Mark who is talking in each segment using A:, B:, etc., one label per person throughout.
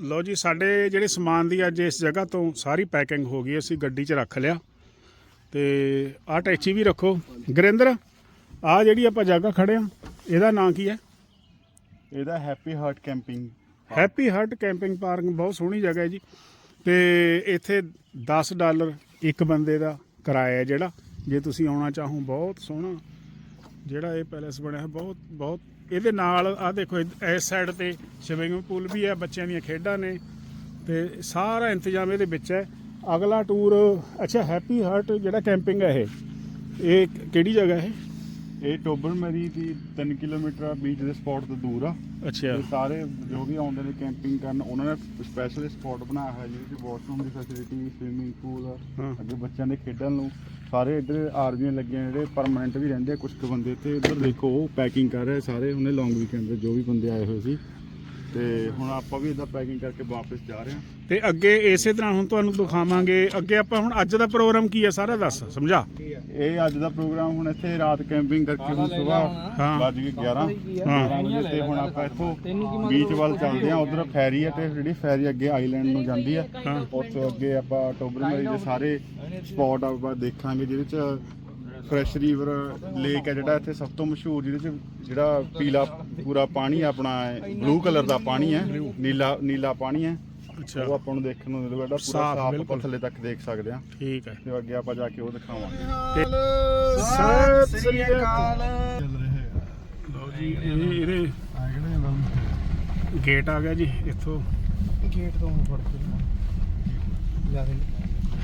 A: ਲਓ ਜੀ ਸਾਡੇ ਜਿਹੜੇ ਸਮਾਨ ਦੀ ਅੱਜ ਇਸ ਜਗ੍ਹਾ ਤੋਂ ਸਾਰੀ ਪੈਕਿੰਗ ਹੋ ਗਈ ਅਸੀਂ ਗੱਡੀ 'ਚ ਰੱਖ ਲਿਆ। ਤੇ ਆਹ ਟੈਚੀ ਵੀ ਰੱਖੋ। ਗੁਰਿੰਦਰ ਆ ਜਿਹੜੀ ਆਪਾਂ ਜਗ੍ਹਾ ਖੜੇ ਆ ਇਹਦਾ ਨਾਂ ਕੀ ਹੈ?
B: ਇਹਦਾ happy heart camping
A: happy heart camping park ਬਹੁਤ ਸੋਹਣੀ ਜਗ੍ਹਾ ਹੈ ਜੀ। ਤੇ ਇੱਥੇ 10 ਡਾਲਰ ਇੱਕ ਬੰਦੇ ਦਾ ਕਿਰਾਇਆ ਹੈ ਜਿਹੜਾ। ਜੇ ਤੁਸੀਂ ਆਉਣਾ ਚਾਹੋ ਬਹੁਤ ਸੋਹਣਾ। ਜਿਹੜਾ ਇਹ ਪੈਲੇਸ ਬਣਿਆ ਹੈ ਬਹੁਤ ਬਹੁਤ ਇਹਦੇ ਨਾਲ ਆ ਦੇਖੋ ਇਸ ਸਾਈਡ ਤੇ ਸਵਿਮਿੰਗ ਪੂਲ ਵੀ ਹੈ ਬੱਚਿਆਂ ਦੀਆਂ ਖੇਡਾਂ ਨੇ ਤੇ ਸਾਰਾ ਇੰਤਜ਼ਾਮ ਇਹਦੇ ਵਿੱਚ ਹੈ। ਅਗਲਾ ਟੂਰ ਅੱਛਾ ਹੈਪੀ ਹਾਰਟ ਜਿਹੜਾ ਕੈਂਪਿੰਗ ਹੈ ਇਹ ਇਹ ਕਿਹੜੀ ਜਗ੍ਹਾ ਹੈ?
B: ਇਹ ਟੋਬਰ ਮਰੀ ਦੀ 3 ਕਿਲੋਮੀਟਰ ਬੀਚ ਦੇ ਸਪੌਟ ਤੋਂ ਦੂਰ ਆ।
A: ਅੱਛਾ।
B: ਤੇ ਸਾਰੇ ਜੋ ਵੀ ਆਉਂਦੇ ਨੇ ਕੈਂਪਿੰਗ ਕਰਨ ਉਹਨਾਂ ਨੇ ਸਪੈਸ਼ਲ ਸਪੌਟ ਬਣਾਇਆ ਹੋਇਆ ਜਿਹਦੇ ਵਿੱਚ ਵਾਸ਼ਰੂਮ ਦੀ ਫੈਸਿਲਿਟੀ ਸਵਿਮਿੰਗ ਪੂਲ। ਅੱਗੇ ਬੱਚਿਆਂ ਦੇ ਖੇਡਣ ਨੂੰ। ਸਾਰੇ ਇੱਧਰ ਆਰਮੀਆਂ ਲੱਗੀਆਂ ਜਿਹੜੇ ਪਰਮਨੈਂਟ ਵੀ ਰਹਿੰਦੇ ਆ ਕੁਝ ਕੁ ਬੰਦੇ ਤੇ ਇੱਧਰ ਦੇਖੋ ਉਹ ਪੈਕਿੰਗ ਕਰ ਰਹੇ ਸਾਰੇ, ਉਹਨੇ ਲੌਂਗ ਵੀਕਐਂਡ ਦੇ ਜੋ ਵੀ ਬੰਦੇ ਆਏ ਹੋਏ ਸੀ। ਤੇ ਹੁਣ ਆਪਾਂ ਵੀ ਇਦਾਂ ਪੈਕਿੰਗ ਕਰਕੇ ਵਾਪਸ ਜਾ ਰਹੇ ਹਾਂ
A: ਤੇ ਅੱਗੇ ਇਸੇ ਤਰ੍ਹਾਂ ਹੁਣ ਤੁਹਾਨੂੰ ਦਿਖਾਵਾਂਗੇ ਅੱਗੇ ਆਪਾਂ ਹੁਣ ਅੱਜ ਦਾ ਪ੍ਰੋਗਰਾਮ ਕੀ ਹੈ ਸਾਰਾ ਦੱਸ ਸਮਝਾ
B: ਇਹ ਅੱਜ ਦਾ ਪ੍ਰੋਗਰਾਮ ਹੁਣ ਇੱਥੇ ਰਾਤ ਕੈਂਪਿੰਗ ਕਰਕੇ ਹੁਣ ਸਵੇਰ। ਵੱਜ ਗਏ 11
A: ਹਾਂ।
B: 11 ਵਜੇ ਤੇ ਹੁਣ ਆਪਾਂ ਇੱਥੋਂ ਬੀਚ ਵੱਲ ਚੱਲਦੇ ਹਾਂ ਉਧਰ ਫੈਰੀ ਹੈ ਤੇ ਜਿਹੜੀ ਫੈਰੀ ਅੱਗੇ ਆਈਲੈਂਡ ਨੂੰ ਜਾਂਦੀ ਹੈ। ਉੱਥੋਂ ਅੱਗੇ ਆਪਾਂ ਟੋਬਰਮਰੀ ਦੇ ਸਾਰੇ ਸਪੌਟ ਆਪਾਂ ਦੇਖਾਂਗੇ ਜਿਹਦੇ ਚ ਫਰੈਸ਼ ਰਿਵਰ ਲੇਕ ਹੈ ਜਿਹੜਾ ਇੱਥੇ ਸਭ ਤੋਂ ਮਸ਼ਹੂਰ ਜਿਹਦੇ ਚ ਜਿਹੜਾ ਪੀਲਾ ਪੂਰਾ ਪਾਣੀ ਆਪਣਾ ਬਲੂ ਕਲਰ ਦਾ ਪਾਣੀ ਹੈ ਨੀਲਾ ਨੀਲਾ ਪਾਣੀ ਹੈ।
A: ਅੱਛਾ।
B: ਉਹ ਆਪਾਂ ਨੂੰ ਦੇਖਣ ਨੂੰ ਮਿਲੂਗਾ ਜਿਹੜਾ ਪੂਰਾ
A: ਸਾਫ਼।
B: ਆਪਾਂ ਥੱਲੇ ਤੱਕ ਦੇਖ ਸਕਦੇ ਹਾਂ
A: ਠੀਕ ਹੈ।
B: ਤੇ ਅੱਗੇ ਆਪਾਂ ਜਾ ਕੇ ਉਹ ਦਿਖਾਵਾਂਗੇ।
A: ਤੇ ਸਤਿ ਸ੍ਰੀ ਅਕਾਲ। ਲਓ ਜੀ ਇਹ ਇਹਦੇ ਗੇਟ ਆ ਗਿਆ ਜੀ ਇੱਥੋਂ।
C: ਗੇਟ ਤੋਂ ਫੜ ਕੇ ਲਿਆ ਦੇ।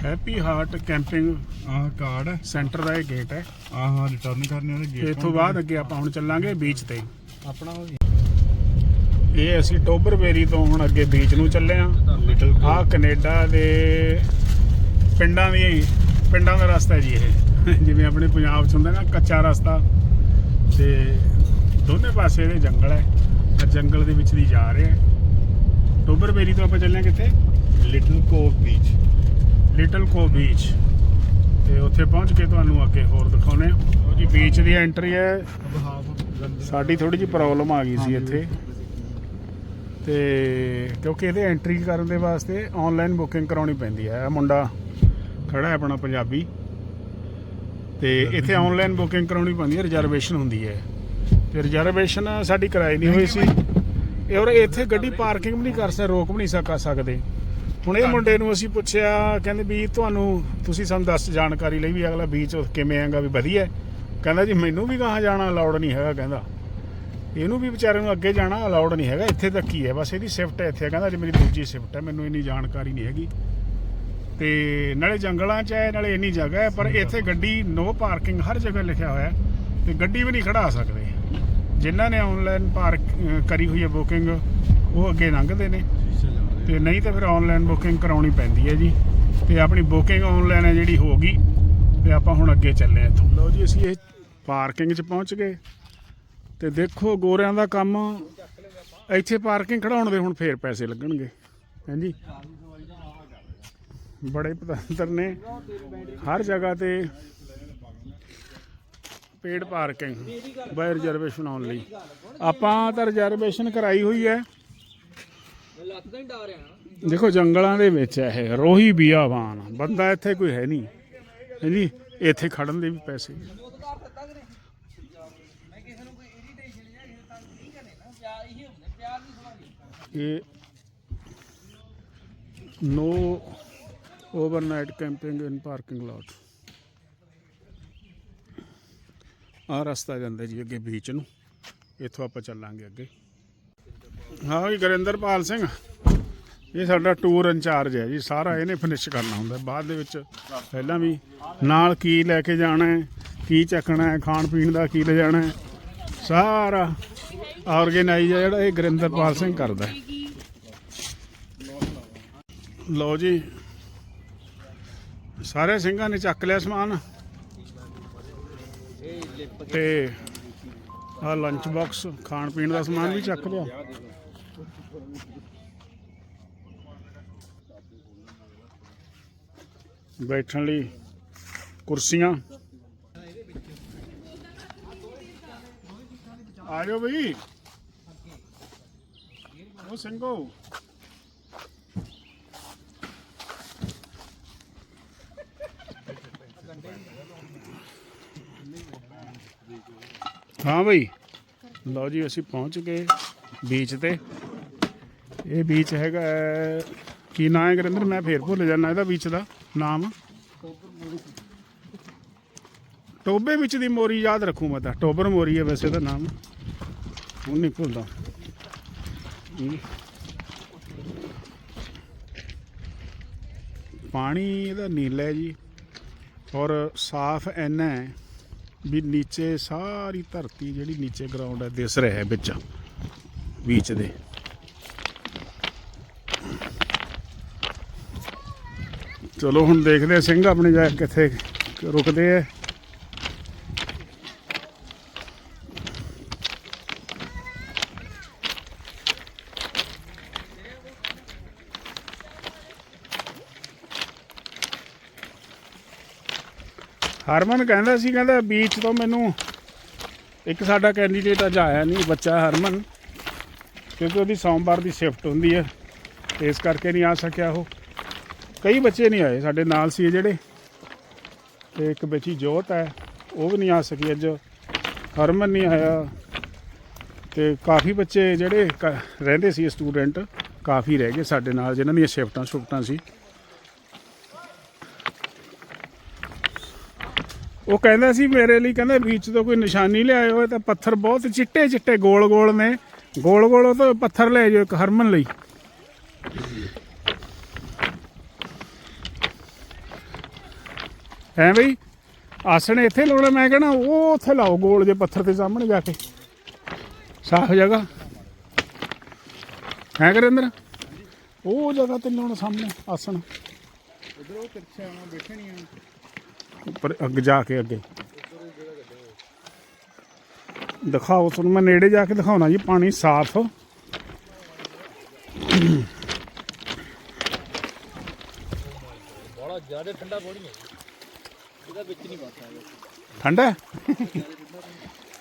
A: ਹੈਪੀ ਹਾਰਟ ਕੈਂਪਿੰਗ
B: ਆਹ ਕਾਰਡ ਹੈ
A: ਸੈਂਟਰ ਦਾ ਇਹ ਗੇਟ ਹੈ।
B: ਆਹ ਰਿਟਰਨ ਕਰਨੇ ਵਾਲੇ
A: ਤੇ ਇੱਥੋਂ ਬਾਅਦ ਅੱਗੇ ਆਪਾਂ ਹੁਣ ਚੱਲਾਂਗੇ ਬੀਚ ਤੇ।
C: ਆਪਣਾ
A: ਇਹ ਅਸੀਂ ਟੋਬਰਬੇਰੀ ਤੋਂ ਹੁਣ ਅੱਗੇ ਬੀਚ ਨੂੰ ਚੱਲੇ ਆਂ।
B: ਲਿਟਲ
A: ਆਹ ਕੈਨੇਡਾ ਦੇ ਪਿੰਡਾਂ ਦੀ ਪਿੰਡਾਂ ਦਾ ਰਸਤਾ ਹੈ ਜੀ ਇਹ। ਜਿਵੇਂ ਆਪਣੇ ਪੰਜਾਬ 'ਚ ਹੁੰਦਾ ਨਾ ਕੱਚਾ ਰਸਤਾ। ਤੇ ਦੋਨੇ ਪਾਸੇ ਇਹਦੇ ਜੰਗਲ ਹੈ। ਆ ਜੰਗਲ ਦੇ ਵਿੱਚ ਦੀ ਜਾ ਰਹੇ ਹਾਂ। ਟੋਬਰਬੇਰੀ ਤੋਂ ਆਪਾਂ ਚੱਲੇ ਹਾਂ ਕਿੱਥੇ?
B: Little cove beach
A: little cove beach ਤੇ ਉੱਥੇ ਪਹੁੰਚ ਕੇ ਤੁਹਾਨੂੰ ਅੱਗੇ ਹੋਰ ਦਿਖਾਉਣੇ ਆ ਉਹ ਜੀ ਬੀਚ ਦੀ ਐਂਟਰੀ ਹੈ। ਸਾਡੀ ਥੋੜੀ ਜਿਹੀ ਪ੍ਰੋਬਲਮ ਆ ਗਈ ਸੀ ਇੱਥੇ। ਤੇ ਕਿਉਂਕਿ ਇਹਦੇ ਐਂਟਰੀ ਕਰਨ ਦੇ ਵਾਸਤੇ ਆਨਲਾਈਨ ਬੁਕਿੰਗ ਕਰਾਉਣੀ ਪੈਂਦੀ ਹੈ। ਇਹ ਮੁੰਡਾ ਖੜਾ ਹੈ ਆਪਣਾ ਪੰਜਾਬੀ। ਤੇ ਇੱਥੇ ਆਨਲਾਈਨ ਬੁਕਿੰਗ ਕਰਾਉਣੀ ਪੈਂਦੀ ਹੈ। ਰਿਜ਼ਰਵੇਸ਼ਨ ਹੁੰਦੀ ਹੈ। ਤੇ ਰਿਜ਼ਰਵੇਸ਼ਨ ਸਾਡੀ ਕਰਾਈ ਨਹੀਂ ਹੋਈ ਸੀ। ਔਰ ਇੱਥੇ ਗੱਡੀ ਪਾਰਕਿੰਗ ਵੀ ਨਹੀਂ ਕਰ ਸਕਦੇ ਰੋਕ ਵੀ ਨਹੀਂ ਸਕਾ ਸਕਦੇ। ਹੁਣ ਇਹ ਮੁੰਡੇ ਨੂੰ ਅਸੀਂ ਪੁੱਛਿਆ, ਕਹਿੰਦੇ ਵੀ ਤੁਹਾਨੂੰ ਤੁਸੀਂ ਸਾਨੂੰ ਦੱਸ ਜਾਣਕਾਰੀ ਲਈ ਵੀ ਅਗਲਾ ਬੀਚ ਕਿਵੇਂ ਆਂਗਾ ਵੀ ਵਧੀਆ ਕਹਿੰਦਾ ਜੀ, ਮੈਨੂੰ ਵੀ ਕਹਾਂ ਜਾਣਾ ਅਲਾਉਡ ਨਹੀਂ ਹੈਗਾ ਕਹਿੰਦਾ। ਇਹਨੂੰ ਵੀ ਵਿਚਾਰੇ ਨੂੰ ਅੱਗੇ ਜਾਣਾ ਅਲਾਉਡ ਨਹੀਂ ਹੈਗਾ, ਇੱਥੇ ਤੱਕ ਹੀ ਹੈ। ਬਸ ਇਹਦੀ ਸ਼ਿਫਟ ਹੈ ਇੱਥੇ, ਕਹਿੰਦਾ ਜੀ, ਮੇਰੀ ਦੂਜੀ ਸ਼ਿਫਟ ਹੈ, ਮੈਨੂੰ ਇੰਨੀ ਜਾਣਕਾਰੀ ਨਹੀਂ ਹੈਗੀ। ਤੇ ਨਾਲੇ ਜੰਗਲਾਂ 'ਚ ਹੈ, ਨਾਲੇ ਇੰਨੀ ਜਗ੍ਹਾ ਹੈ, ਪਰ ਇੱਥੇ ਗੱਡੀ ਨੋ ਪਾਰਕਿੰਗ ਹਰ ਜਗ੍ਹਾ ਲਿਖਿਆ ਹੋਇਆ ਹੈ। ਤੇ ਗੱਡੀ ਵੀ ਨਹੀਂ ਖੜਾ ਸਕਦੇ। ਜਿਨ੍ਹਾਂ ਨੇ ਆਨਲਾਈਨ ਪਾਰਕ ਕਰੀ ਹੋਈ ਹੈ ਬੁਕਿੰਗ ਉਹ ਅੱਗੇ ਲੰਘਦੇ ਨੇ। ਤੇ ਨਹੀਂ ਤਾਂ ਫਿਰ ਆਨਲਾਈਨ ਬੁਕਿੰਗ ਕਰਾਉਣੀ ਪੈਂਦੀ ਹੈ ਜੀ। ਤੇ ਆਪਣੀ ਬੁਕਿੰਗ ਆਨਲਾਈਨ ਹੈ ਜਿਹੜੀ ਹੋ ਗਈ, ਤੇ ਆਪਾਂ ਹੁਣ ਅੱਗੇ ਚੱਲੇ ਹਾਂ ਇੱਥੋਂ। ਲਓ ਜੀ, ਅਸੀਂ ਇਹ ਪਾਰਕਿੰਗ 'ਚ ਪਹੁੰਚ ਗਏ। ਤੇ ਦੇਖੋ ਗੋਰਿਆਂ ਦਾ ਕੰਮ, ਇੱਥੇ ਪਾਰਕਿੰਗ ਖੜਾਉਣ ਦੇ ਹੁਣ ਫੇਰ ਪੈਸੇ ਲੱਗਣਗੇ। ਹਾਂਜੀ ਬੜੇ ਪਤੰਤਰ ਨੇ। ਹਰ ਜਗ੍ਹਾ ਤੇ ਪੇਡ ਪਾਰਕਿੰਗ ਬਾਈ ਰਿਜ਼ਰਵੇਸ਼ਨ ਆਉਣ ਲਈ ਆਪਾਂ ਤਾਂ ਰਿਜ਼ਰਵੇਸ਼ਨ ਕਰਾਈ ਹੋਈ ਹੈ।
C: ਹੀ ਡਾਰ ਆ
A: ਦੇਖੋ ਜੰਗਲਾਂ ਦੇ ਵਿੱਚ ਹੈ ਇਹ ਰੋਹੀ ਬੀਆਵਾਨ ਬੰਦਾ ਇੱਥੇ ਕੋਈ ਹੈ ਨਹੀਂ। ਹਾਂਜੀ ਇੱਥੇ ਖੜਨ ਦੇ ਵੀ ਪੈਸੇ
C: ਹੀ
A: ਇਹ no overnight camping in parking lot ਆ ਰਸਤਾ ਜਾਂਦਾ ਜੀ ਅੱਗੇ ਬੀਚ ਨੂੰ ਇੱਥੋਂ ਆਪਾਂ ਚੱਲਾਂਗੇ ਅੱਗੇ। ਹਾਂ ਜੀ, ਗੁਰਿੰਦਰਪਾਲ ਸਿੰਘ। ਇਹ ਸਾਡਾ ਟੂਰ ਇੰਚਾਰਜ ਹੈ ਜੀ, ਸਾਰਾ ਇਹਨੇ ਫਿਨਿਸ਼ ਕਰਨਾ ਹੁੰਦਾ ਬਾਅਦ ਦੇ ਵਿੱਚ ਪਹਿਲਾਂ ਵੀ ਨਾਲ ਕੀ ਲੈ ਕੇ ਜਾਣਾ ਹੈ, ਕੀ ਚੱਕਣਾ ਹੈ, ਖਾਣ ਪੀਣ ਦਾ ਕੀ ਲੈ ਜਾਣਾ ਹੈ, ਸਾਰਾ ਆਰਗੇਨਾਈਜ਼ ਹੈ ਜਿਹੜਾ ਇਹ ਗੁਰਿੰਦਰਪਾਲ ਸਿੰਘ ਕਰਦਾ ਲਓ ਜੀ, ਸਾਰੇ ਸਿੰਘਾਂ ਨੇ ਚੱਕ ਲਿਆ ਸਮਾਨ। ਤੇ ਆ ਲੰਚ ਬਾਕਸ ਖਾਣ ਪੀਣ ਦਾ ਸਮਾਨ ਵੀ ਚੱਕ ਲਿਆ। ਬੈਠਣ ਲਈ ਕੁਰਸੀਆਂ। ਆ ਜਾਓ ਬਈ। ਉਹ ਸਿੰਘੋ। ਹਾਂ ਬਈ। ਲਓ ਜੀ, ਅਸੀਂ ਪਹੁੰਚ ਗਏ ਬੀਚ ਤੇ। ਇਹ ਬੀਚ ਹੈਗਾ, ਕੀ ਨਾਂ ਹੈ ਗਰਿੰਦਰ? ਮੈਂ ਫੇਰ ਭੁੱਲ ਜਾਂਦਾ ਇਹਦਾ ਬੀਚ ਦਾ। ਨਾਮ? ਟੋਬੇ ਵਿੱਚ ਦੀ ਮੋਰੀ ਯਾਦ ਰੱਖੂ ਮੈਂ ਤਾਂ। ਟੋਬਰ ਮੋਰੀ ਹੈ ਵੈਸੇ ਤਾਂ ਨਾਮ। ਹੁਣ ਨਹੀਂ ਭੁੱਲਦਾ। ਪਾਣੀ ਇਹਦਾ ਨੀਲਾ ਹੈ ਜੀ। ਔਰ ਸਾਫ਼ ਐਨਾ ਹੈ ਵੀ ਨੀਚੇ ਸਾਰੀ ਧਰਤੀ ਜਿਹੜੀ ਨੀਚੇ ਗਰਾਊਂਡ ਹੈ ਦਿਸ ਰਿਹਾ ਹੈ ਵਿੱਚ। ਬੀਚ ਦੇ। ਚਲੋ ਹੁਣ ਦੇਖਦੇ ਸਿੰਘ ਆਪਣੇ ਜਾ ਕਿੱਥੇ ਰੁਕਦੇ ਆ। ਹਰਮਨ ਕਹਿੰਦਾ ਸੀ, ਕਹਿੰਦਾ ਬੀਚ ਤੋਂ ਮੈਨੂੰ ਇੱਕ ਸਾਡਾ ਕੈਂਡੀਡੇਟ ਅੱਜ ਆਇਆ ਨਹੀਂ, ਬੱਚਾ ਹਰਮਨ, ਕਿਉਂਕਿ ਉਹਦੀ ਸੋਮਵਾਰ ਦੀ ਸ਼ਿਫਟ ਹੁੰਦੀ ਹੈ ਇਸ ਕਰਕੇ ਨਹੀਂ ਆ ਸਕਿਆ ਉਹ। ਕਈ ਬੱਚੇ ਨਹੀਂ ਆਏ ਸਾਡੇ ਨਾਲ ਸੀ ਜਿਹੜੇ। ਤੇ ਇੱਕ ਬੱਚੀ ਜੋਤ ਹੈ, ਉਹ ਵੀ ਨਹੀਂ ਆ ਸਕੀ ਅੱਜ। ਹਰਮਨ ਨਹੀਂ ਆਇਆ। ਤੇ ਕਾਫੀ ਬੱਚੇ ਜਿਹੜੇ ਕ- ਰਹਿੰਦੇ ਸੀ ਸਟੂਡੈਂਟ ਕਾਫੀ ਰਹਿ ਗਏ ਸਾਡੇ ਨਾਲ, ਜਿਨ੍ਹਾਂ ਦੀਆਂ ਸ਼ਿਫਟਾਂ ਸ਼ਿਫਟਾਂ ਸੀ। ਉਹ ਕਹਿੰਦਾ ਸੀ ਮੇਰੇ ਲਈ, ਕਹਿੰਦਾ ਬੀਚ ਤੋਂ ਕੋਈ ਨਿਸ਼ਾਨੀ ਲਿਆਇਓ ਇਹ ਤਾਂ ਪੱਥਰ ਬਹੁਤ ਚਿੱਟੇ ਚਿੱਟੇ ਗੋਲ ਗੋਲ ਨੇ। ਗੋਲ ਗੋਲ ਉਹ ਤੋਂ ਪੱਥਰ ਲੈ ਜਾਓ ਇੱਕ ਹਰਮਨ ਲਈ। ਹੈ ਬਈ? ਆਸਣ ਇੱਥੇ ਲਾਉਣਾ, ਮੈਂ ਕਹਿੰਦਾ ਉਹ ਉੱਥੇ ਲਾਓ ਗੋਲ ਜੇ ਪੱਥਰ ਦੇ ਸਾਹਮਣੇ ਜਾ ਕੇ। ਸਾਫ਼ ਜਗ੍ਹਾ। ਹੈ ਕਰਿੰਦਰ ਉਹ ਜਗ੍ਹਾ ਤੇ ਲਾਉਣਾ ਸਾਹਮਣੇ, ਆਸਣ।
B: ਉਧਰ ਉਹ ਤਿਰਛਾ ਆਉਣਾ ਬੈਠੇ ਨਹੀਂ ਆ
A: ਉੱਪਰ ਅੱਗੇ ਜਾ ਕੇ ਅੱਗੇ। ਦਿਖਾਓ, ਤੁਹਾਨੂੰ ਮੈਂ ਨੇੜੇ ਜਾ ਕੇ ਦਿਖਾਉਣਾ ਜੀ, ਪਾਣੀ ਸਾਫ਼।
C: ਬੜਾ ਜ਼ਿਆਦਾ ਠੰਡਾ ਪਾਣੀ ਹੈ। ਇਹਦਾ ਵਿੱਚ ਨਹੀਂ ਬਸਦਾ
A: ਠੰਡਾ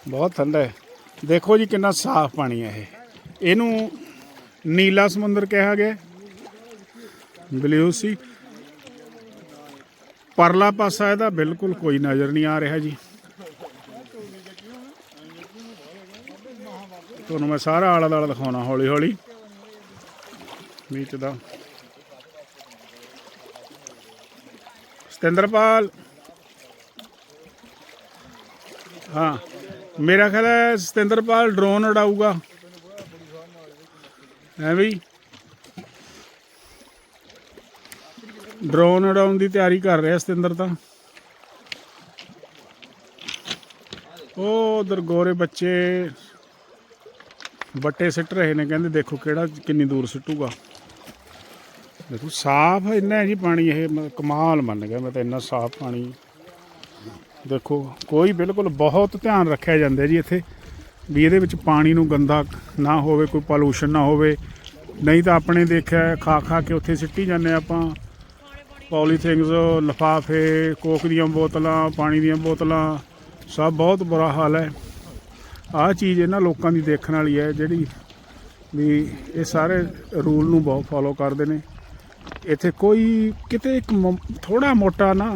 A: ਬਹੁਤ ਠੰਡਾ ਹੈ। ਦੇਖੋ ਜੀ ਕਿੰਨਾ ਸਾਫ਼ ਪਾਣੀ ਹੈ ਇਹ। ਇਹਨੂੰ ਨੀਲਾ ਸਮੁੰਦਰ ਕਿਹਾ ਗਿਆ ਬਲੂ ਸੀ। ਪਰਲਾ ਪਾਸਾ ਇਹਦਾ ਬਿਲਕੁਲ ਕੋਈ ਨਜ਼ਰ ਨਹੀਂ ਆ ਰਿਹਾ ਜੀ। ਤੁਹਾਨੂੰ ਮੈਂ ਸਾਰਾ ਆਲਾ ਦਾਲਾ ਦਿਖਾਉਣਾ, ਹੌਲੀ ਹੌਲੀ। ਵਿੱਚ ਦਾ ਸਤਿੰਦਰਪਾਲ। ਹਾਂ। ਮੇਰਾ ਖਿਆਲ ਹੈ ਸਤਿੰਦਰਪਾਲ ਡਰੋਨ ਉਡਾਊਗਾ। ਹੈ ਵੀ ਡਰੋਨ ਉਡਾਉਣ ਦੀ ਤਿਆਰੀ ਕਰ ਰਿਹਾ ਸਤਿੰਦਰ ਤਾਂ। ਉਹ ਉਧਰ ਗੋਰੇ ਬੱਚੇ ਬੱਟੇ ਸਿੱਟ ਰਹੇ ਨੇ, ਕਹਿੰਦੇ ਦੇਖੋ ਕਿਹੜਾ ਕਿੰਨੀ ਦੂਰ ਸਿੱਟੂਗਾ। ਦੇਖੋ ਸਾਫ਼ ਇੰਨਾ ਹੈ ਜੀ ਪਾਣੀ, ਇਹ ਮ- ਕਮਾਲ ਮੰਨ ਗਿਆ ਮੈਂ ਤਾਂ, ਇੰਨਾ ਸਾਫ਼ ਪਾਣੀ। ਦੇਖੋ, ਕੋਈ ਬਿਲਕੁਲ ਬਹੁਤ ਧਿਆਨ ਰੱਖਿਆ ਜਾਂਦਾ ਜੀ ਇੱਥੇ, ਵੀ ਇਹਦੇ ਵਿੱਚ ਪਾਣੀ ਨੂੰ ਗੰਦਾ ਨਾ ਹੋਵੇ, ਕੋਈ ਪੋਲੂਸ਼ਨ ਨਾ ਹੋਵੇ। ਨਹੀਂ ਤਾਂ ਆਪਣੇ ਦੇਖਿਆ, ਖਾ ਖਾ ਕੇ ਉੱਥੇ ਸਿੱਟੀ ਜਾਂਦੇ ਆਪਾਂ। ਪੋਲੀਥਿੰਗਸ ਲਫਾਫੇ, ਕੋਕ ਦੀਆਂ ਬੋਤਲਾਂ, ਪਾਣੀ ਦੀਆਂ ਬੋਤਲਾਂ, ਸਭ ਬਹੁਤ ਬੁਰਾ ਹਾਲ ਹੈ। ਆਹ ਚੀਜ਼ ਇਹਨਾਂ ਲੋਕਾਂ ਦੀ ਦੇਖਣ ਵਾਲੀ ਹੈ, ਜਿਹੜੀ ਵੀ ਇਹ ਸਾਰੇ ਰੂਲ ਨੂੰ ਬਹੁਤ ਫੋਲੋ ਕਰਦੇ ਨੇ। ਇੱਥੇ ਕੋਈ ਕਿਤੇ ਇੱਕ ਥੋੜਾ ਮੋਟਾ ਨਾ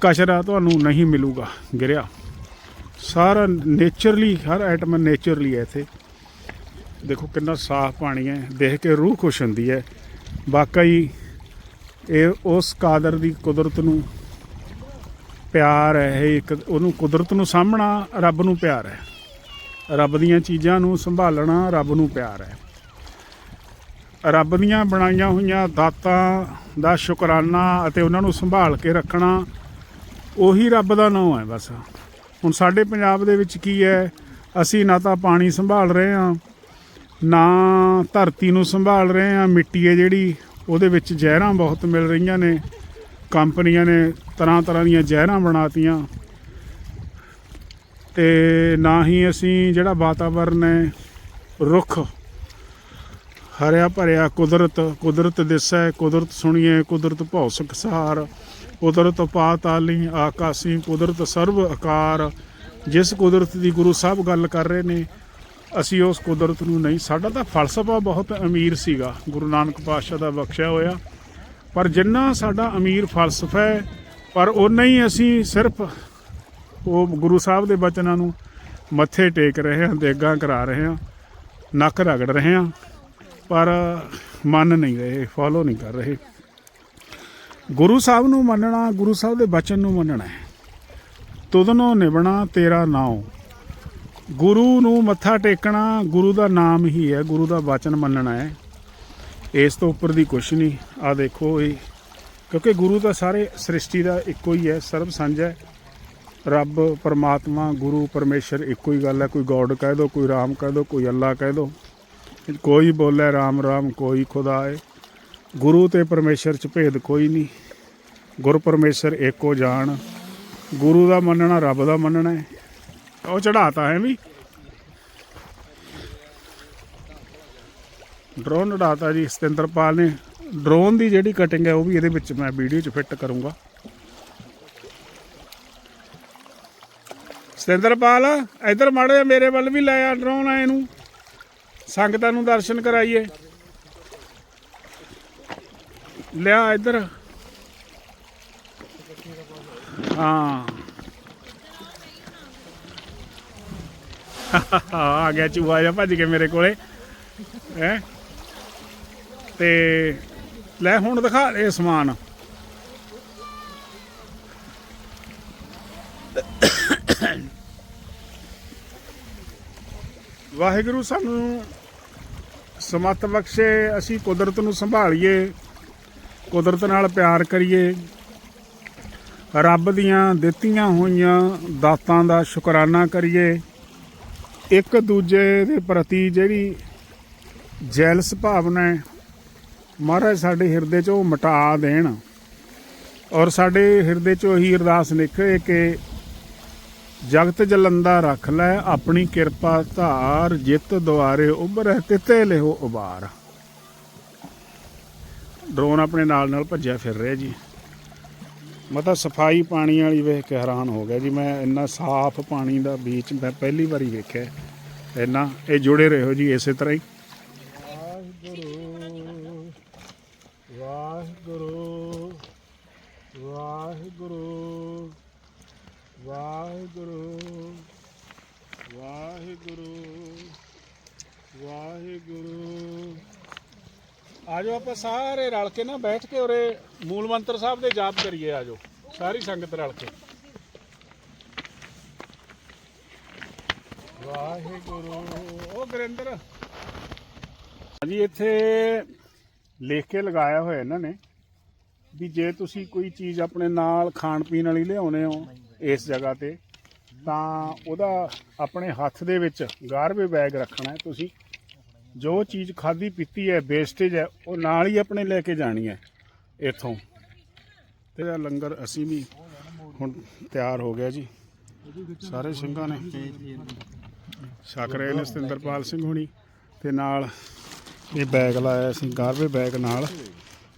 A: ਕਚਰਾ ਤੁਹਾਨੂੰ ਨਹੀਂ ਮਿਲੂਗਾ, ਗਿਰਿਆ। ਸਾਰਾ ਨੇਚਰਲੀ, ਹਰ ਆਈਟਮ ਨੇਚਰਲੀ ਹੈ ਇੱਥੇ। ਦੇਖੋ ਕਿੰਨਾ ਸਾਫ਼ ਪਾਣੀ ਹੈ, ਦੇਖ ਕੇ ਰੂਹ ਖੁਸ਼ ਹੁੰਦੀ ਹੈ। ਵਾਕਈ ਇਹ ਉਸ ਕਾਦਰ ਦੀ ਕੁਦਰਤ ਨੂੰ ਪਿਆਰ ਹੈ, ਇਹ ਇੱਕ ਉਹਨੂੰ ਕੁਦਰਤ ਨੂੰ ਸਾਹਮਣਾ, ਰੱਬ ਨੂੰ ਪਿਆਰ ਹੈ। ਰੱਬ ਦੀਆਂ ਚੀਜ਼ਾਂ ਨੂੰ ਸੰਭਾਲਣਾ ਰੱਬ ਨੂੰ ਪਿਆਰ ਹੈ। ਰੱਬ ਦੀਆਂ ਬਣਾਈਆਂ ਹੋਈਆਂ ਦਾਤਾਂ ਦਾ ਸ਼ੁਕਰਾਨਾ ਅਤੇ ਉਹਨਾਂ ਨੂੰ ਸੰਭਾਲ ਕੇ ਰੱਖਣਾ ਉਹੀ ਰੱਬ ਦਾ ਨਾਮ ਹੈ ਬਸ। ਹੁਣ ਸਾਡੇ ਪੰਜਾਬ ਦੇ ਵਿੱਚ ਕੀ ਹੈ? ਅਸੀਂ ਨਾ ਤਾਂ ਪਾਣੀ ਸੰਭਾਲ ਰਹੇ ਹਾਂ, ਨਾ ਧਰਤੀ ਨੂੰ ਸੰਭਾਲ ਰਹੇ ਹਾਂ, ਮਿੱਟੀ ਹੈ ਜਿਹੜੀ, ਉਹਦੇ ਵਿੱਚ ਜ਼ਹਿਰਾਂ ਬਹੁਤ ਮਿਲ ਰਹੀਆਂ ਨੇ। ਕੰਪਨੀਆਂ ਨੇ ਤਰ੍ਹਾਂ ਤਰ੍ਹਾਂ ਦੀਆਂ ਜ਼ਹਿਰਾਂ ਬਣਾਤੀਆਂ। ਤੇ ਨਾ ਹੀ ਅਸੀਂ ਜਿਹੜਾ ਵਾਤਾਵਰਨ ਹੈ, ਰੁੱਖ, ਹਰਿਆ ਭਰਿਆ ਕੁਦਰਤ ਕੁਦਰਤ ਦਿਸੈ, ਕੁਦਰਤ ਸੁਣੀਏ, ਕੁਦਰਤ ਭਉ ਸਕਸਾਰ ਕੁਦਰਤ ਪਾਤਾਲੀ ਆਕਾਸੀ ਕੁਦਰਤ ਸਰਬ ਆਕਾਰ। ਜਿਸ ਕੁਦਰਤ ਦੀ ਗੁਰੂ ਸਾਹਿਬ ਗੱਲ ਕਰ ਰਹੇ ਨੇ, ਅਸੀਂ ਉਸ ਕੁਦਰਤ ਨੂੰ ਨਹੀਂ, ਸਾਡਾ ਤਾਂ ਫਲਸਫਾ ਬਹੁਤ ਅਮੀਰ ਸੀਗਾ। ਗੁਰੂ ਨਾਨਕ ਪਾਤਸ਼ਾਹ ਦਾ ਬਖਸ਼ਿਆ ਹੋਇਆ। ਪਰ ਜਿੰਨਾ ਸਾਡਾ ਅਮੀਰ ਫਲਸਫਾ ਹੈ, ਪਰ ਉਨਾ ਹੀ ਅਸੀਂ ਸਿਰਫ ਉਹ ਗੁਰੂ ਸਾਹਿਬ ਦੇ ਬਚਨਾਂ ਨੂੰ ਮੱਥੇ ਟੇਕ ਰਹੇ ਹਾਂ, ਦੇਗਾਂ ਕਰਾ ਰਹੇ ਹਾਂ, ਨੱਕ ਰਗੜ ਰਹੇ ਹਾਂ, ਪਰ ਮੰਨ ਨਹੀਂ ਰਹੇ ਫੋਲੋ ਨਹੀਂ ਕਰ ਰਹੇ। ਗੁਰੂ ਸਾਹਿਬ ਨੂੰ ਮੰਨਣਾ, ਗੁਰੂ ਸਾਹਿਬ ਦੇ ਬਚਨ ਨੂੰ ਮੰਨਣਾ ਹੈ। ਤੁਧਨੋਂ ਨਿਭਣਾ, ਤੇਰਾ ਨਾਮ ਗੁਰੂ ਨੂੰ ਮੱਥਾ ਟੇਕਣਾ, ਗੁਰੂ ਦਾ ਨਾਮ ਹੀ ਹੈ, ਗੁਰੂ ਦਾ ਬਚਨ ਮੰਨਣਾ ਹੈ। ਇਸ ਤੋਂ ਉੱਪਰ ਦੀ ਕੁਛ ਨਹੀਂ। ਆ ਦੇਖੋ ਇਹ, ਕਿਉਂਕਿ ਗੁਰੂ ਤਾਂ ਸਾਰੇ ਸ੍ਰਿਸ਼ਟੀ ਦਾ ਇੱਕੋ ਹੀ ਹੈ, ਸਰਬ ਸਾਂਝਾ ਹੈ। ਰੱਬ, ਪਰਮਾਤਮਾ, ਗੁਰੂ, ਪਰਮੇਸ਼ਰ ਇੱਕੋ ਹੀ ਗੱਲ ਹੈ। ਕੋਈ ਗੋਡ ਕਹਿ ਦੋ, ਕੋਈ ਰਾਮ ਕਹਿ ਦੋ, ਕੋਈ ਅੱਲਾ ਕਹਿ ਦੋ। ਕੋਈ ਬੋਲੇ ਰਾਮ ਰਾਮ, ਕੋਈ ਖੁਦਾ ਹੈ। ਗੁਰੂ ਤੇ ਪਰਮੇਸ਼ਰ ਚ ਭੇਦ ਕੋਈ ਨਹੀਂ। ਗੁਰ ਪਰਮੇਸ਼ਰ ਏਕੋ ਜਾਣ। ਗੁਰੂ ਦਾ ਮੰਨਣਾ ਰੱਬ ਦਾ ਮੰਨਣਾ ਹੈ। ਉਹ ਚੜਾਤਾ ਹੈ ਵੀ। ਡਰੋਨ ਉਡਾਤਾ ਜੀ ਸਤਿੰਦਰਪਾਲ ਨੇ। ਡਰੋਨ ਦੀ ਜਿਹੜੀ ਕਟਿੰਗ ਹੈ ਉਹ ਵੀ ਇਹਦੇ ਵਿੱਚ ਮੈਂ ਵੀਡੀਓ 'ਚ ਫਿੱਟ ਕਰੂੰਗਾ। ਸਤਿੰਦਰਪਾਲ, ਇੱਧਰ ਮਾੜੇ ਮੇਰੇ ਵੱਲ ਵੀ ਲਾਇਆ ਡਰੋਨ ਆ ਇਹਨੂੰ ਸੰਗਤਾਂ ਨੂੰ ਦਰਸ਼ਨ ਕਰਾਈਏ। ਲਿਆ ਇੱਧਰ। ਹਾਂ। ਆ ਗਿਆ ਚੂਹਾ ਜਿਹਾ ਭੱਜ ਕੇ ਮੇਰੇ ਕੋਲੇ। ਹੈ? ਤੇ ਲੈ ਹੁਣ ਦਿਖਾ ਇਹ ਸਮਾਨ। ਵਾਹਿਗੁਰੂ ਸਾਨੂੰ ਸਮਤ ਬਖਸ਼ੇ, ਅਸੀਂ ਕੁਦਰਤ ਨੂੰ ਸੰਭਾਲੀਏ। ਕੁਦਰਤ ਨਾਲ ਪਿਆਰ ਕਰੀਏ। ਰੱਬ ਦੀਆਂ ਦਿੱਤੀਆਂ ਹੋਈਆਂ ਦਾਤਾਂ ਦਾ ਸ਼ੁਕਰਾਨਾ ਕਰੀਏ। ਇੱਕ ਦੂਜੇ ਦੇ ਪ੍ਰਤੀ ਜਿਹੜੀ ਜੈਲਸ ਭਾਵਨਾ ਹੈ, ਮਹਾਰਾਜ ਸਾਡੇ ਹਿਰਦੇ 'ਚੋਂ ਉਹ ਮਿਟਾ ਦੇਣ। ਔਰ ਸਾਡੇ ਹਿਰਦੇ 'ਚੋਂ ਇਹੀ ਅਰਦਾਸ ਨਿਕਲੇ ਕਿ ਜਗਤ ਜਲੰਦਾ ਰੱਖ ਲੈ, ਆਪਣੀ ਕਿਰਪਾ ਧਾਰ ਜਿੱਤ ਦੁਆਰੇ ਉਭਰੈ, ਤਿਤੇ ਲਿਓ ਉਬਾਰ ਡਰੋਨ ਆਪਣੇ ਨਾਲ ਨਾਲ ਭੱਜਿਆ, ਫਿਰ ਰਿਹਾ ਜੀ। ਮੈਂ ਤਾਂ ਸਫ਼ਾਈ ਪਾਣੀ ਵਾਲੀ ਵੇਖ ਕੇ ਹੈਰਾਨ ਹੋ ਗਿਆ ਜੀ। ਮੈਂ ਇੰਨਾ ਸਾਫ਼ ਪਾਣੀ ਦਾ ਬੀਚ ਮੈਂ ਪਹਿਲੀ ਵਾਰੀ ਵੇਖਿਆ। ਇੰਨਾ, ਇਹ ਜੁੜੇ ਰਹੋ ਜੀ ਇਸੇ ਤਰ੍ਹਾਂ ਹੀ। ਵਾਹਿਗੁਰੂ ਵਾਹਿਗੁਰੂ ਵਾਹਿਗੁਰੂ ਵਾਹਿਗੁਰੂ ਆਜੋ ਆਪਾਂ ਸਾਰੇ ਰਲ ਕੇ ਨਾ ਬੈਠ ਕੇ ਉਰੇ ਮੂਲ ਮੰਤਰ ਸਾਹਿਬ ਦੇ ਜਾਪ ਕਰੀਏ ਆਜੋ ਸਾਰੀ ਸੰਗਤ ਰਲ ਕੇ। ਵਾਹਿਗੁਰੂ। ਉਹ ਗੁਰਿੰਦਰ। ਜੀ ਇੱਥੇ ਲਿਖ ਕੇ ਲਗਾਇਆ ਹੋਇਆ ਇਹਨਾਂ ਨੇ ਵੀ ਜੇ ਤੁਸੀਂ ਕੋਈ ਚੀਜ਼ ਆਪਣੇ ਨਾਲ ਖਾਣ ਪੀਣ ਵਾਲੀ ਲਿਆਉਣੇ ਹੋ ਇਸ ਜਗ੍ਹਾ ਤੇ, ਤਾਂ ਉਹਦਾ ਆਪਣੇ ਹੱਥ ਦੇ ਵਿੱਚ ਗਾਰਵੇ ਬੈਗ ਰੱਖਣਾ ਤੁਸੀਂ। ਜੋ ਚੀਜ਼ ਖਾਦੀ ਪੀਤੀ ਹੈ ਵੇਸਟੇਜ ਹੈ, ਉਹ ਨਾਲ ਹੀ ਆਪਣੇ ਲੈ ਕੇ ਜਾਣੀ ਹੈ ਇੱਥੋਂ। ਤੇ ਇਹ ਲੰਗਰ ਅਸੀਂ ਵੀ ਹੁਣ ਤਿਆਰ ਹੋ ਗਿਆ ਜੀ। ਸਾਰੇ ਸਿੰਘਾਂ ਨੇ। ਛਕ ਰਹੇ ਨੇ ਸਤਿੰਦਰਪਾਲ ਸਿੰਘ ਹੁਣੀ। ਤੇ ਨਾਲ ਇਹ ਬੈਗ ਲਾਇਆ ਅਸੀਂ ਗਾਰਵੇ ਬੈਗ ਨਾਲ।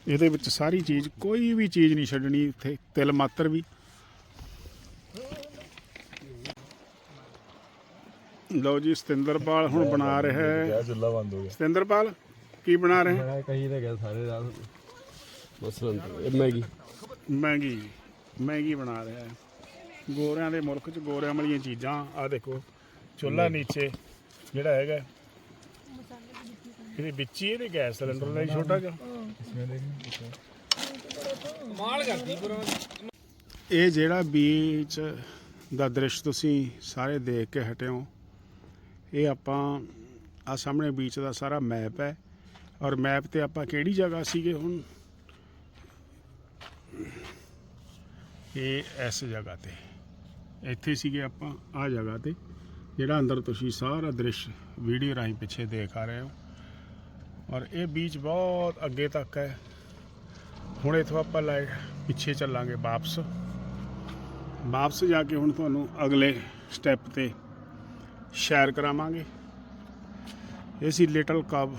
A: ਇਹਦੇ ਵਿੱਚ ਸਾਰੀ ਚੀਜ਼, ਕੋਈ ਵੀ ਚੀਜ਼ ਨਹੀਂ ਛੱਡਣੀ ਇੱਥੇ, ਤਿਲ ਮਾਤਰ ਵੀ। ਲਓ ਜੀ ਸਤਿੰਦਰਪਾਲ ਹੁਣ ਬਣਾ ਰਿਹਾ ਹੈ।
D: ਚੁੱਲਾ ਬੰਦ ਹੋ
A: ਸਤਿੰਦਰਪਾਲ ਕੀ ਬਣਾ ਰਹੇ?
D: ਗਿਆ ਕਹੀ ਤਾਂ ਗਿਆ ਸਾਰੇ ਰਾਤ ਬਸ ਇਹ ਮੈਗੀ।
A: ਮੈਗੀ ਮੈਗੀ ਬਣਾ ਰਿਹਾ ਹੈ। ਗੋਰਿਆਂ ਦੇ ਮੁਲਕ 'ਚ ਗੋਰਿਆਂ ਵਾਲੀਆਂ ਚੀਜ਼ਾਂ ਆ ਦੇਖੋ ਚੁੱਲ੍ਹਾ ਨੀਚੇ ਜਿਹੜਾ ਹੈਗਾ ਇਹਦੇ ਵਿੱਚ ਹੀ ਇਹਦੇ ਗੈਸ ਸਿਲੰਡਰ ਦਾ ਹੀ ਛੋਟਾ ਜਿਹਾ।
C: ਕਮਾਲ ਕਰਦੀ ਪਰ
A: ਇਹ ਜਿਹੜਾ ਬੀਚ ਦਾ ਦ੍ਰਿਸ਼ ਤੁਸੀਂ ਸਾਰੇ ਦੇਖ ਕੇ ਹਟਿਓ ਇਹ ਆਪਾਂ ਆ ਸਾਹਮਣੇ ਬੀਚ ਦਾ ਸਾਰਾ ਮੈਪ ਹੈ। ਔਰ ਮੈਪ ਤੇ ਆਪਾਂ ਕਿਹੜੀ ਜਗ੍ਹਾ ਸੀਗੇ ਹੁਣ? ਇਹ ਇਸ ਜਗ੍ਹਾ ਤੇ। ਇੱਥੇ ਸੀਗੇ ਆਪਾਂ ਆ ਜਗ੍ਹਾ ਤੇ, ਜਿਹੜਾ ਅੰਦਰ ਤੁਸੀਂ ਸਾਰਾ ਦ੍ਰਿਸ਼ ਵੀਡੀਓ ਰਾਹੀਂ ਪਿੱਛੇ ਦੇਖ ਆ ਰਹੇ ਹੋ। ਔਰ ਇਹ ਬੀਚ ਬਹੁਤ ਅੱਗੇ ਤੱਕ ਹੈ। ਹੁਣ ਇਥੋਂ ਆਪਾਂ ਲੈ ਪਿੱਛੇ ਚੱਲਾਂਗੇ ਵਾਪਸ। ਵਾਪਸ ਜਾ ਕੇ ਹੁਣ ਤੁਹਾਨੂੰ ਅਗਲੇ ਸਟੈਪ ਤੇ ਸ਼ੇਅਰ ਕਰਾਵਾਂਗੇ। ਇਹ ਸੀ ਲਿਟਲ ਕਬ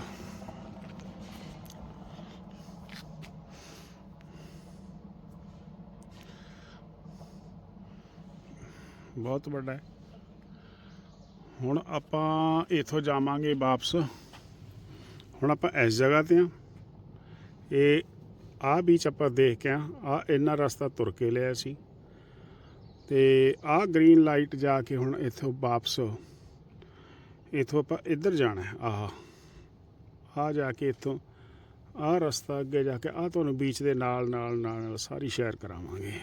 A: ਬਹੁਤ ਵੱਡਾ ਹੈ। ਹੁਣ ਆਪਾਂ ਇੱਥੋਂ ਜਾਵਾਂਗੇ ਵਾਪਸ। ਹੁਣ ਆਪਾਂ ਇਸ ਜਗ੍ਹਾ ਤੇ ਆ ਇਹ ਆ ਬੀਚ ਆਪਾਂ ਦੇਖ ਕੇ ਆ ਆ ਇੰਨਾ ਰਸਤਾ ਤੁਰ ਕੇ ਲਿਆ ਸੀ। ਤੇ ਆਹ ਗ੍ਰੀਨ ਲਾਈਟ ਜਾ ਕੇ ਹੁਣ ਇੱਥੋਂ ਵਾਪਸ। ਇੱਥੋਂ ਆਪਾਂ ਇੱਧਰ ਜਾਣਾ ਹੈ, ਆਹ। ਆ ਜਾ ਕੇ ਇੱਥੋਂ, ਆਹ ਰਸਤਾ ਅੱਗੇ ਜਾ ਕੇ, ਆਹ ਤੁਹਾਨੂੰ ਬੀਚ ਦੇ ਨਾਲ ਨਾਲ ਨਾਲ ਨਾਲ ਸਾਰੀ ਸ਼ੇਅਰ ਕਰਾਵਾਂਗੇ।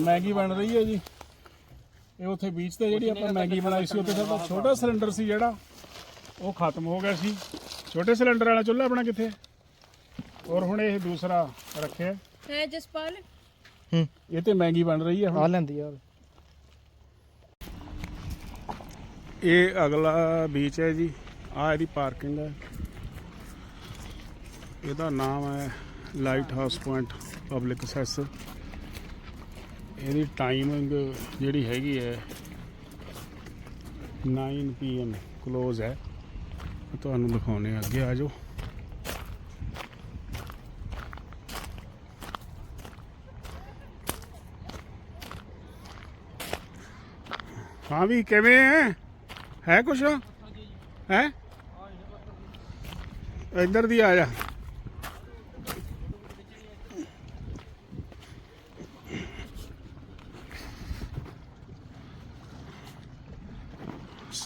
A: ਮੈਗੀ ਬਣ ਰਹੀ ਹੈ ਜੀ। ਇਹ ਉੱਥੇ ਬੀਚ ਤੇ ਜਿਹੜੀ ਆਪਾਂ ਮੈਗੀ ਬਣਾਈ ਸੀ ਉੱਥੇ ਸਾਡਾ ਛੋਟਾ ਸਿਲੰਡਰ ਸੀ ਜਿਹੜਾ ਉਹ ਖਤਮ ਹੋ ਗਿਆ ਸੀ। ਛੋਟੇ ਸਿਲੰਡਰ ਵਾਲਾ ਚੁੱਲ੍ਹਾ ਆਪਣਾ ਕਿੱਥੇ ਔਰ ਹੁਣ ਇਹ ਦੂਸਰਾ ਰੱਖਿਆ
E: ਹੈ। ਜਸਪਾਲ?
A: ਇਹ ਤੇ ਮੈਗੀ ਬਣ ਰਹੀ ਹੈ ਹੁਣ।
C: ਲੈਂਦੀ ਯਾਰ
A: ਇਹ ਅਗਲਾ ਬੀਚ ਹੈ ਜੀ। ਆ ਇਹਦੀ ਪਾਰਕਿੰਗ ਹੈ। ਇਹਦਾ ਨਾਮ ਹੈ lighthouse point public access ਇਹਦੀ ਟਾਈਮਿੰਗ ਜਿਹੜੀ ਹੈਗੀ ਹੈ 9 ਪੀਐਮ ক্লোਜ਼ ਹੈ। ਤੁਹਾਨੂੰ ਦਿਖਾਉਣੇ ਆ, ਅੱਗੇ ਆ ਜਾਓ। ਹਾਂ ਵੀ ਕਿਵੇਂ ਹੈ? ਹੈ ਕੁਛ? ਹੈ? ਇੱਧਰ ਦੀ ਆ ਜਾ।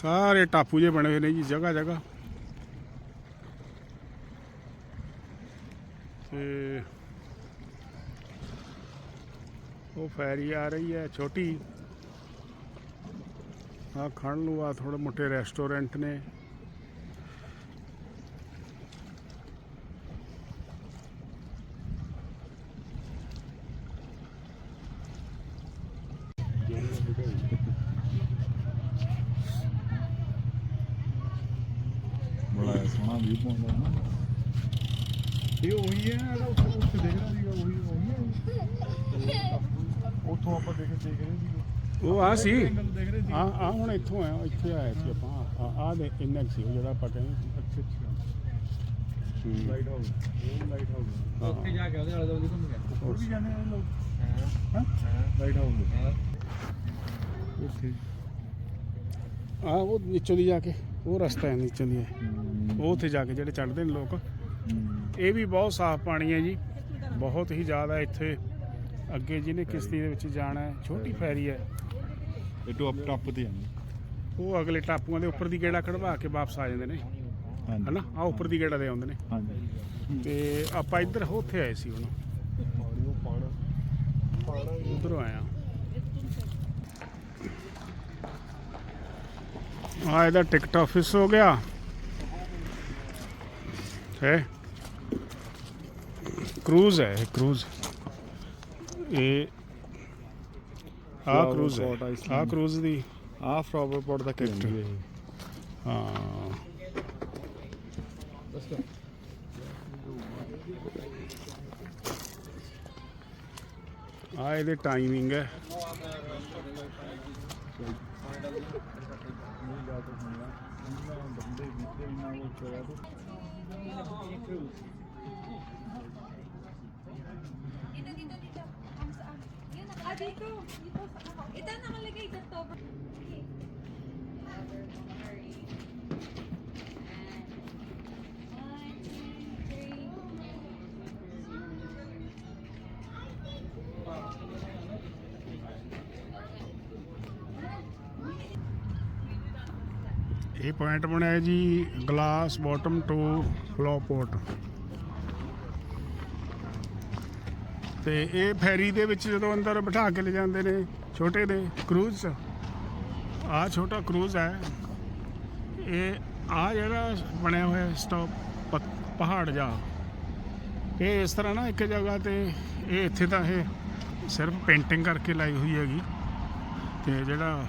A: ਸਾਰੇ ਟਾਪੂ ਜੇ ਬਣੇ ਹੋਏ ਨੇ ਜੀ, ਜਗ੍ਹਾ ਜਗ੍ਹਾ। ਤੇ ਉਹ ਫੈਰੀ ਆ ਰਹੀ ਹੈ, ਛੋਟੀ। ਆ ਖਾਣ ਨੂੰ ਆ ਥੋੜੇ ਮੋਟੇ ਰੈਸਟੋਰੈਂਟ ਨੇ
B: ਬੜਾ ਸੋਹਣਾ ਵੀ ਪਾਉਂਦਾ ਨਾ ਇਹ ਉਹੀ ਹੈ ਜਿਹੜਾ ਉੱਥੇ ਉੱਥੇ ਦੇਖ ਰਿਹਾ ਸੀਗਾ ਉਹੀ ਉਹੀ ਹੈ ਉੱਥੋਂ ਆਪਾਂ ਦੇਖ ਦੇਖ ਰਹੇ ਸੀਗੇ
A: ਉਹ ਆ ਸੀ। ਆ ਆ ਹੁਣ ਇੱਥੋਂ ਆਇਆ ਇੱਥੇ ਆਇਆ ਸੀ ਆਪਾਂ। ਆ ਆ ਦੇ ਇੰਨਾ ਸੀ ਉਹ ਜਿਹੜਾ ਆਪਾਂ ਕਹਿੰਦੇ।
B: ਅੱਛਾ ਅੱਛਾ। ਲਾਈਟ ਹਾਊਸ ਉਹ ਲਾਈਟ ਹਾਊਸ।
C: ਉੱਥੇ ਜਾ ਕੇ ਉਹਦੇ ਨਾਲ ਉਹਦੀ ਘੁੰਮ ਗਿਆ
B: ਹੋਰ ਵੀ ਜਾਂਦੇ ਆ ਲੋਕ? ਹਾਂ। Lighthouse. ਉੱਥੇ।
A: ਆ ਉਹ ਨੀਚੋਂ ਦੀ ਜਾ ਕੇ ਉਹ ਰਸਤਾ ਹੈ ਨੀਚੋਂ ਦੀ ਉਹ ਉੱਥੇ ਜਾ ਕੇ ਜਿਹੜੇ ਚੜ੍ਹਦੇ ਨੇ ਲੋਕ। ਇਹ ਵੀ ਬਹੁਤ ਸਾਫ਼ ਪਾਣੀ ਹੈ ਜੀ। ਬਹੁਤ ਹੀ ਜ਼ਿਆਦਾ ਇੱਥੇ ਅੱਗੇ ਜਿਹਨੇ ਕਿਸ਼ਤੀ ਦੇ ਵਿੱਚ ਜਾਣਾ ਹੈ ਛੋਟੀ ਫੈਰੀ ਹੈ।
B: ਇਹ ਟੋਪ ਟੱਪ ਤੇ ਜਾਂਦੇ।
A: ਉਹ ਅਗਲੇ ਟਾਪੂਆਂ ਦੇ ਉੱਪਰ ਦੀ ਗੇੜਾ ਕਢਵਾ ਕੇ ਵਾਪਸ ਆ ਜਾਂਦੇ ਨੇ।
B: ਹਾਂਜੀ।
A: ਹਨਾ? ਆ ਉੱਪਰ ਦੀ ਗੇੜਾ ਦੇ ਆਉਂਦੇ ਨੇ।
B: ਹਾਂਜੀ।
A: ਤੇ ਆਪਾਂ ਇੱਧਰ ਉੱਥੇ ਆਏ ਸੀ ਹੁਣ। ਉਧਰੋਂ ਆਇਆ ਆ। ਇਹਦਾ ਟਿਕਟ ਆਫਿਸ ਹੋ ਗਿਆ। ਹੈ। ਕਰੂਜ਼ ਹੈ ਕਰੂਜ਼। ਇਹ ਆ ਕਰੂਜ਼ ਹੈ। ਆ। ਕਰੂਜ਼ ਦੀ
B: ਆ ਫਰਾਵਰਪੋਰਟ ਦਾ ਇਹ।
A: ਹਾਂ। ਆ ਇਹਦੇ ਟਾਈਮਿੰਗ ਹੈ
E: Dito, dito, dito. Ang saan? Yan, ah, dito. Dito. sa- Ito nakalagay dito. Okay. One, two, three.
A: ਇਹ ਪੁਆਇੰਟ ਬਣਿਆ ਹੈ ਜੀ ਗਲਾਸ ਬਾਟਮ ਟੂ ਫਲੋਪੋਰਟ ਤੇ ਇਹ ਫੈਰੀ ਦੇ ਵਿੱਚ ਜਦੋਂ ਅੰਦਰ ਬਿਠਾ ਕੇ ਲੈ ਜਾਂਦੇ ਨੇ ਛੋਟੇ ਦੇ ਕਰੂਜ਼ ਚ। ਆ ਛੋਟਾ ਕਰੂਜ਼ ਹੈ। ਇਹ ਆ ਜਿਹੜਾ ਬਣਿਆ ਹੋਇਆ ਸਟਾਪ ਪਹਾੜ ਜਾ। ਇਹ ਇਸ ਤਰ੍ਹਾਂ ਨਾ ਇੱਕ ਜਗ੍ਹਾ ਤੇ ਇਹ ਇੱਥੇ ਤਾਂ ਇਹ ਸਿਰਫ ਪੇਂਟਿੰਗ ਕਰਕੇ ਲਾਈ ਹੋਈ ਹੈਗੀ। ਤੇ ਜਿਹੜਾ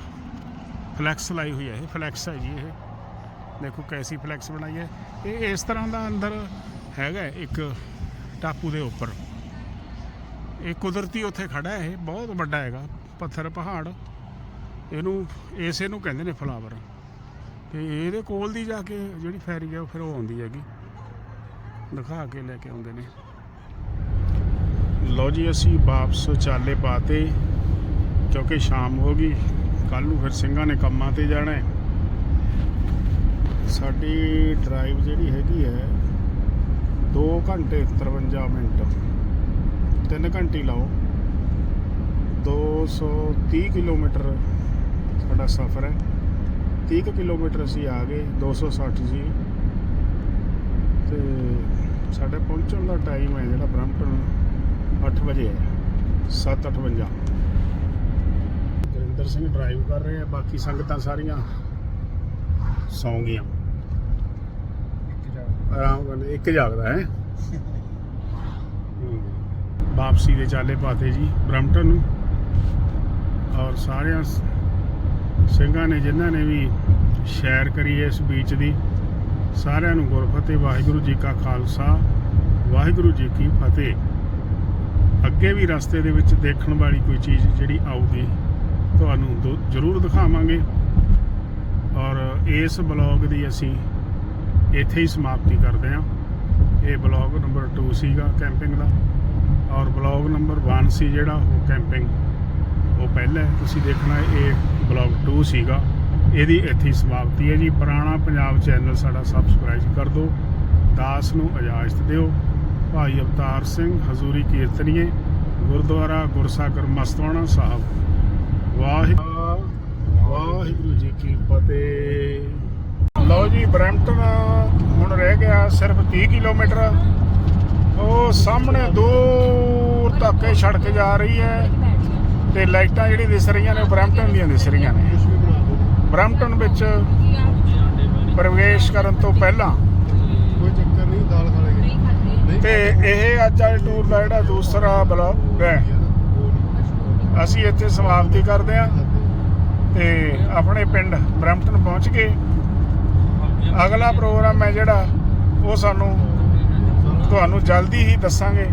A: ਫਲੈਕਸ ਲਾਈ ਹੋਈ ਹੈ, ਇਹ ਫਲੈਕਸ ਹੈ ਜੀ ਇਹ। ਦੇਖੋ ਕੈਸੀ ਫਲੈਕਸ ਬਣਾਈ ਹੈ। ਇਹ ਇਸ ਤਰ੍ਹਾਂ ਦਾ ਅੰਦਰ ਹੈਗਾ ਇੱਕ ਟਾਪੂ ਦੇ ਉੱਪਰ। ਇਹ ਕੁਦਰਤੀ ਉੱਥੇ ਖੜਾ ਹੈ ਇਹ, ਬਹੁਤ ਵੱਡਾ ਹੈਗਾ, ਪੱਥਰ, ਪਹਾੜ। ਇਹਨੂੰ, ਇਸੇ ਨੂੰ ਕਹਿੰਦੇ ਨੇ ਫਲਾਵਰ ਤੇ ਇਹਦੇ ਕੋਲ ਦੀ ਜਾ ਕੇ ਜਿਹੜੀ ਫੈਰੀ ਹੈ ਉਹ ਫਿਰ ਉਹ ਆਉਂਦੀ ਹੈਗੀ। ਦਿਖਾ ਕੇ ਲੈ ਕੇ ਆਉਂਦੇ ਨੇ। ਲਓ ਜੀ, ਅਸੀਂ ਵਾਪਸ ਚਾਲੇ ਪਾਤੇ ਕਿਉਂਕਿ ਸ਼ਾਮ ਹੋ ਗਈ ਕੱਲ ਨੂੰ ਫਿਰ ਸਿੰਘਾਂ ਨੇ ਕੰਮਾਂ ਤੇ ਜਾਣਾ ਹੈ। ਸਾਡੀ ਡਰਾਈਵ ਜਿਹੜੀ ਹੈਗੀ ਹੈ 2 ਘੰਟੇ 53 ਮਿੰਟ। 3 ਘੰਟੇ ਲਾਓ। 230 ਕਿਲੋਮੀਟਰ ਸਾਡਾ ਸਫ਼ਰ ਹੈ। 30 ਕੁ ਕਿਲੋਮੀਟਰ ਅਸੀਂ ਆ ਗਏ 260 ਸੀ ਤੇ ਸਾਡੇ ਪਹੁੰਚਣ ਦਾ ਟਾਈਮ ਹੈ ਜਿਹੜਾ ਬ੍ਰਹਮਪੁਰ 8 ਵਜੇ ਹੈ 7:58 ਗੁਰਿੰਦਰ ਸਿੰਘ ਡਰਾਈਵ ਕਰ ਰਹੇ ਆ ਬਾਕੀ ਸੰਗਤਾਂ ਸਾਰੀਆਂ ਸੌਂ ਗਈਆਂ। ਆਰਾਮ ਨਾਲ ਇੱਕ ਜਾਗਦਾ ਹੈ। ਵਾਪਸੀ ਦੇ ਚਾਲੇ ਪਾਤੇ ਜੀ ਬ੍ਰਹਮਪਟਨ ਨੂੰ। ਔਰ ਸਾਰਿਆਂ ਸਿੰਘਾਂ ਨੇ ਜਿਨ੍ਹਾਂ ਨੇ ਵੀ ਸ਼ੈਰ ਕਰੀ ਹੈ ਇਸ ਬੀਚ ਦੀ, ਸਾਰਿਆਂ ਨੂੰ ਗੁਰਫਤਿਹ, ਵਾਹਿਗੁਰੂ ਜੀ ਕਾ ਖਾਲਸਾ, ਵਾਹਿਗੁਰੂ ਜੀ ਕੀ ਫਤਿਹ। ਅੱਗੇ ਵੀ ਰਸਤੇ ਦੇ ਵਿੱਚ ਦੇਖਣ ਵਾਲੀ ਕੋਈ ਚੀਜ਼ ਜਿਹੜੀ ਆਊਗੀ, ਤੁਹਾਨੂੰ ਦੋ- ਜ਼ਰੂਰ ਦਿਖਾਵਾਂਗੇ। ਔਰ ਇਸ ਬਲੌਗ ਦੀ ਅਸੀਂ ਇੱਥੇ ਹੀ ਸਮਾਪਤੀ ਕਰਦੇ ਹਾਂ। ਇਹ ਬਲੌਗ ਨੰਬਰ 2 ਸੀਗਾ ਕੈਂਪਿੰਗ ਦਾ। ਔਰ ਬਲੌਗ ਨੰਬਰ 1 ਸੀ ਜਿਹੜਾ, ਉਹ ਕੈਂਪਿੰਗ। ਉਹ ਪਹਿਲਾ ਤੁਸੀਂ ਦੇਖਣਾ, ਇਹ ਬਲੌਗ 2 ਸੀਗਾ। ਇਹਦੀ ਇੱਥੇ ਸਮਾਪਤੀ ਹੈ ਜੀ। ਪੁਰਾਣਾ ਪੰਜਾਬ ਚੈਨਲ ਸਾਡਾ ਸਬਸਕ੍ਰਾਈਬ ਕਰ ਦਿਓ। ਦਾਸ ਨੂੰ ਇਜਾਜ਼ਤ ਦਿਓ। ਭਾਈ ਅਵਤਾਰ ਸਿੰਘ, ਹਜ਼ੂਰੀ ਕੀਰਤਨੀਏ, ਗੁਰਦੁਆਰਾ ਗੁਰਸਾਗਰ, ਮਸਤਵਾਣਾ ਸਾਹਿਬ। ਵਾਹਿਗੁਰੂ ਵਾਹਿਗੁਰੂ ਜੀ ਕੀ ਫਤਿਹ। ਲਓ ਜੀ ਬਰੈਂਪਟਨ ਹੁਣ ਰਹਿ ਗਿਆ ਸਿਰਫ 30 ਕਿਲੋਮੀਟਰ। ਉਹ ਸਾਹਮਣੇ ਦੂਰ ਤੱਕ ਇਹ ਸੜਕ ਜਾ ਰਹੀ ਹੈ ਤੇ ਲਾਈਟਾਂ ਜਿਹੜੀ ਦਿਸ ਰਹੀਆਂ ਨੇ ਬਰੈਂਪਟਨ ਦੀਆਂ ਦਿਸ ਰਹੀਆਂ ਨੇ। ਬਰੈਂਪਟਨ ਵਿੱਚ ਪ੍ਰਵੇਸ਼ ਕਰਨ ਤੋਂ ਪਹਿਲਾਂ
B: ਕੋਈ ਚੱਕਰ ਨਹੀਂ ਦਾਲ ਖਾ ਲੇਗੇ
A: ਤੇ ਇਹ ਅੱਜ ਵਾਲੇ ਟੂਰ ਦਾ ਜਿਹੜਾ ਦੂਸਰਾ ਬਲੌਗ ਹੈ ਅਸੀਂ ਇੱਥੇ ਸਮਾਪਤੀ ਕਰਦੇ ਹਾਂ ਤੇ ਆਪਣੇ ਪਿੰਡ ਬਰੈਂਪਟਨ ਪਹੁੰਚ ਗਏ। ਅਗਲਾ ਪ੍ਰੋਗਰਾਮ ਹੈ ਜਿਹੜਾ ਉਹ ਸਾਨੂੰ ਤੁਹਾਨੂੰ ਜਲਦੀ ਹੀ ਦੱਸਾਂਗੇ।